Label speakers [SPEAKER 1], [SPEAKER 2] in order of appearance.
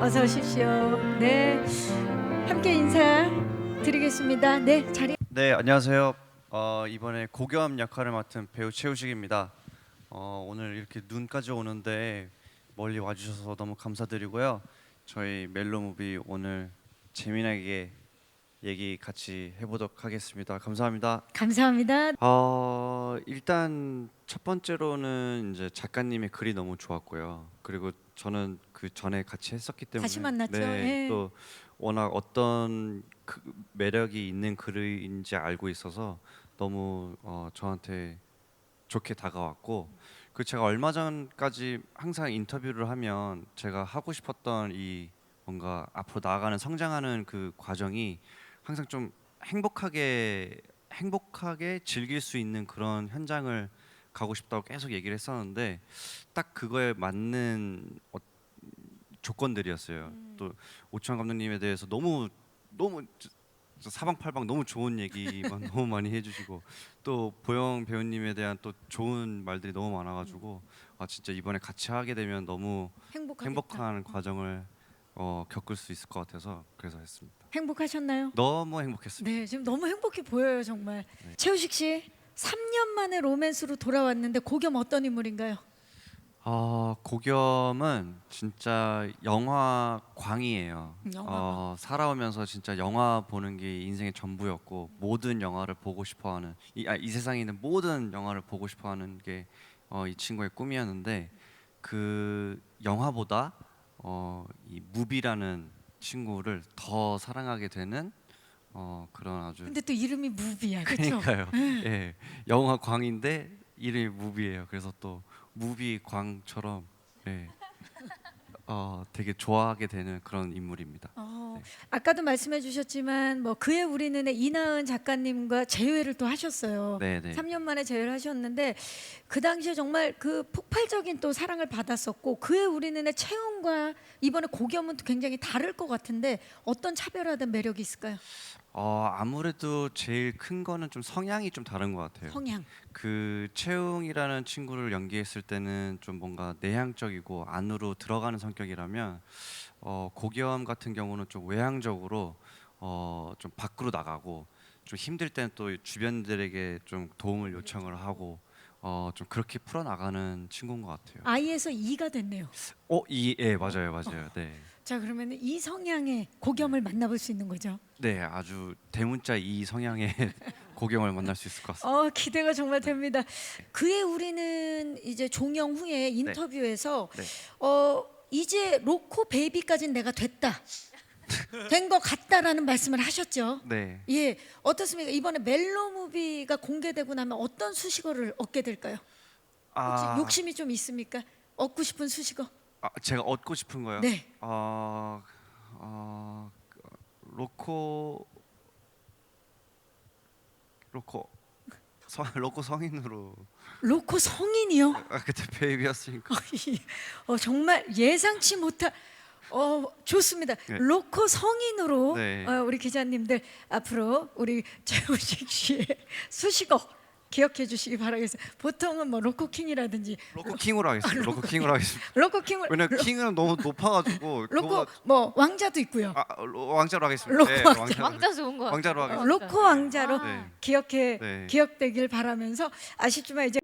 [SPEAKER 1] 어서 오십시오. 네, 함께 인사 드리겠습니다. 네, 자리.
[SPEAKER 2] 네 안녕하세요. 어, 이번에 고교함 역할을 맡은 배우 최우식입니다. 어, 오늘 이렇게 눈까지 오는데 멀리 와주셔서 너무 감사드리고요. 저희 멜로무비 오늘 재미나게 얘기 같이 해보도록 하겠습니다. 감사합니다.
[SPEAKER 1] 감사합니다.
[SPEAKER 2] 어, 일단 첫 번째로는 이제 작가님의 글이 너무 좋았고요. 그리고 저는 그 전에 같이 했었기 때문에
[SPEAKER 1] 다시 만났죠.
[SPEAKER 2] 네,
[SPEAKER 1] 예.
[SPEAKER 2] 또 워낙 어떤 그 매력이 있는 글인지 알고 있어서 너무 어, 저한테 좋게 다가왔고 그 제가 얼마 전까지 항상 인터뷰를 하면 제가 하고 싶었던 이 뭔가 앞으로 나아가는 성장하는 그 과정이 항상 좀 행복하게 행복하게 즐길 수 있는 그런 현장을 가고 싶다고 계속 얘기를 했었는데 딱 그거에 맞는 어, 조건들이었어요. 또 오천 감독님에 대해서 너무 너무 사방팔방 너무 좋은 얘기만 너무 많이 해주시고 또 보영 배우님에 대한 또 좋은 말들이 너무 많아가지고 아 진짜 이번에 같이 하게 되면 너무
[SPEAKER 1] 행복하겠다.
[SPEAKER 2] 행복한 과정을 어, 겪을 수 있을 것 같아서 그래서 했습니다.
[SPEAKER 1] 행복하셨나요?
[SPEAKER 2] 너무 행복했습니다.
[SPEAKER 1] 네, 지금 너무 행복해 보여요, 정말.
[SPEAKER 2] 네.
[SPEAKER 1] 최우식 씨, 3년 만에 로맨스로 돌아왔는데 고겸 어떤 인물인가요?
[SPEAKER 2] 어, 고겸은 진짜 영화 광이에요.
[SPEAKER 1] 영화광.
[SPEAKER 2] 어, 살아오면서 진짜 영화 보는 게 인생의 전부였고 모든 영화를 보고 싶어하는 이, 아, 이 세상에 있는 모든 영화를 보고 싶어하는 게 어, 이 친구의 꿈이었는데 그 영화보다 어, 이 무비라는 친구를 더 사랑하게 되는 어, 그런 아주
[SPEAKER 1] 근데 또 이름이 무비야, 그렇죠?
[SPEAKER 2] 그러니까요. 예, 영화 광인데 이름이 무비예요. 그래서 또 무비 광처럼 예, 어, 되게 좋아하게 되는 그런 인물입니다.
[SPEAKER 1] 어,
[SPEAKER 2] 네.
[SPEAKER 1] 아까도 말씀해 주셨지만 뭐 그의 우리는 이나은 작가님과 재회를 또 하셨어요.
[SPEAKER 2] 네, 네.
[SPEAKER 1] 3년 만에 재회를 하셨는데 그 당시에 정말 그 폭발적인 또 사랑을 받았었고 그의 우리는의 채용과 이번에 고겸은 또 굉장히 다를 것 같은데 어떤 차별화된 매력이 있을까요?
[SPEAKER 2] 어, 아무래도 제일 큰 거는 좀 성향이 좀 다른 것 같아요.
[SPEAKER 1] 성향.
[SPEAKER 2] 그 채웅이라는 친구를 연기했을 때는 좀 뭔가 내향적이고 안으로 들어가는 성격이라면 어, 고겸 같은 경우는 좀 외향적으로 어, 좀 밖으로 나가고 좀 힘들 때는 또 주변들에게 좀 도움을 요청을 하고 어, 좀 그렇게 풀어 나가는 친구인 것 같아요.
[SPEAKER 1] I에서 E가 됐네요.
[SPEAKER 2] 어, 이, 예, 맞아요, 맞아요. 네,
[SPEAKER 1] 자 그러면 이 성향의 고겸을 만나볼 수 있는 거죠.
[SPEAKER 2] 네, 아주 대문자 이 성향의 고겸을 만날 수 있을 것 같습니다.
[SPEAKER 1] 어 기대가 정말 됩니다. 그의 우리는 이제 종영 후에 인터뷰에서
[SPEAKER 2] 네.
[SPEAKER 1] 어 이제 로코 베이비까지는 내가 됐다. 된 것 같다라는 말씀을 하셨죠.
[SPEAKER 2] 네.
[SPEAKER 1] 예, 어떻습니까? 이번에 멜로 무비가 공개되고 나면 어떤 수식어를 얻게 될까요? 혹시
[SPEAKER 2] 아,
[SPEAKER 1] 욕심이 좀 있습니까? 얻고 싶은 수식어?
[SPEAKER 2] 아, 제가 얻고 싶은 거요.
[SPEAKER 1] 네.
[SPEAKER 2] 어, 어, 로코 로코 성 로코 성인으로
[SPEAKER 1] 로코 성인이요?
[SPEAKER 2] 아, 그때 베이비였으니까
[SPEAKER 1] 어, 정말 예상치 못한 어 좋습니다.
[SPEAKER 2] 네.
[SPEAKER 1] 로코 성인으로
[SPEAKER 2] 네.
[SPEAKER 1] 어, 우리 기자님들 앞으로 우리 최우식 씨의 수식어 기억해 주시기 바라겠습니다. 보통은 뭐 로코 킹이라든지
[SPEAKER 2] 로코 킹으로 하겠습니다. 로코 킹으로 하겠습니다.
[SPEAKER 1] 로코 킹을
[SPEAKER 2] 왜냐면 킹은 너무 높아가지고
[SPEAKER 1] 로코 뭐 왕자도 있고요.
[SPEAKER 2] 아, 로- 왕자로 하겠습니다.
[SPEAKER 1] 로코
[SPEAKER 2] 네,
[SPEAKER 1] 왕자.
[SPEAKER 3] 왕자 좋은 거 같아요.
[SPEAKER 2] 왕자로
[SPEAKER 1] 어,
[SPEAKER 2] 하겠습니다.
[SPEAKER 1] 로코 왕자로
[SPEAKER 2] 네.
[SPEAKER 1] 기억해
[SPEAKER 2] 네.
[SPEAKER 1] 기억되길 바라면서 아쉽지만 이제